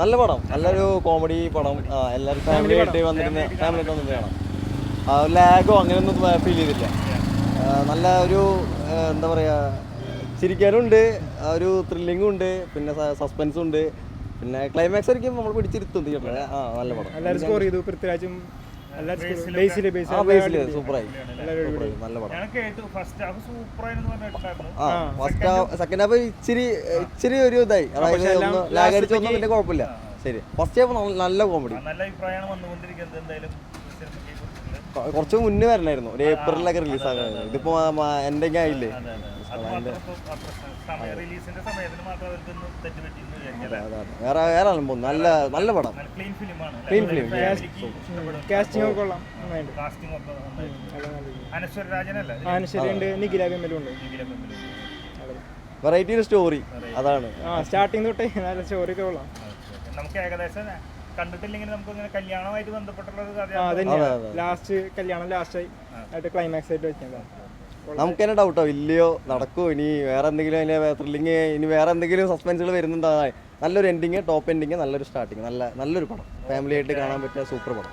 നല്ല പടം. നല്ലൊരു കോമഡി പടം. എല്ലാവരും ഫാമിലി ആയിട്ട് വന്നിരുന്ന ഫാമിലി ആയിട്ട് വന്നിട്ട് കാണാം. ലാഗോ അങ്ങനെയൊന്നും ഫീൽ ചെയ്തില്ല. നല്ല ഒരു എന്താ പറയുക ചിരിക്കാനും ഉണ്ട് ഒരു ത്രില്ലിങ്ങും ഉണ്ട് പിന്നെ സസ്പെൻസും ഉണ്ട്. പിന്നെ ക്ലൈമാക്സ് ആയിരിക്കും നമ്മൾ പിടിച്ചിരുത്തും തീയേറ്ററിൽ ആ നല്ല പടം. എല്ലാവരും സ്കോർ ചെയ്തു. പൃഥ്വിരാജും സെക്കൻഡ് ഹാഫ് ഇച്ചിരി ഇച്ചിരി ഒരു ഇതായി. അതായത് ഒന്ന് പിന്നെ കുഴപ്പമില്ല. ശരി. ഫസ്റ്റ് ഹാഫ് നല്ല കോമഡി നല്ല അഭിപ്രായമാണ് വന്നുകൊണ്ടിരിക്കുന്നത്. എന്തായാലും സിനിമയ്ക്ക് കുറച്ച് മുന്നേ വരണായിരുന്നു. ഒരു ഏപ്രിലൊക്കെ റിലീസ് ആകാൻ ഇതിപ്പോ എന്റെ ആയില്ലേ? വേറെ നല്ല നല്ല പടം. ക്ലീൻ ഫിലിം കാസ്റ്റിംഗ് ഒക്കെ കൊള്ളാം. നിഖില വെറൈറ്റി സ്റ്റോറി അതാണ്. ആ സ്റ്റാർട്ടിങ് തൊട്ടേ നല്ല സ്റ്റോറി ഒക്കെ കൊള്ളാം. നമുക്ക് ഏകദേശം കണ്ടിട്ടില്ലെങ്കിൽ നമുക്ക് ഇങ്ങനെ കല്യാണമായിട്ട് ബന്ധപ്പെട്ടുള്ള ലാസ്റ്റ് കല്യാണം ലാസ്റ്റ് ആയിട്ട് ക്ലൈമാക്സ് ആയിട്ട് വെച്ചതാണ്. നമുക്ക് തന്നെ ഡൗട്ടോ ഇല്ലയോ? നടക്കുമോ ഇനി വേറെ എന്തെങ്കിലും അതിന്റെ ത്രില്ലിങ് ഇനി വേറെ എന്തെങ്കിലും സസ്പെൻസുകൾ വരുന്നുണ്ടോ? നല്ലൊരു എൻഡിങ് ടോപ്പ് എൻഡിങ് നല്ലൊരു സ്റ്റാർട്ടിങ് നല്ല നല്ലൊരു പടം. ഫാമിലി ആയിട്ട് കാണാൻ പറ്റിയ സൂപ്പർ പടം.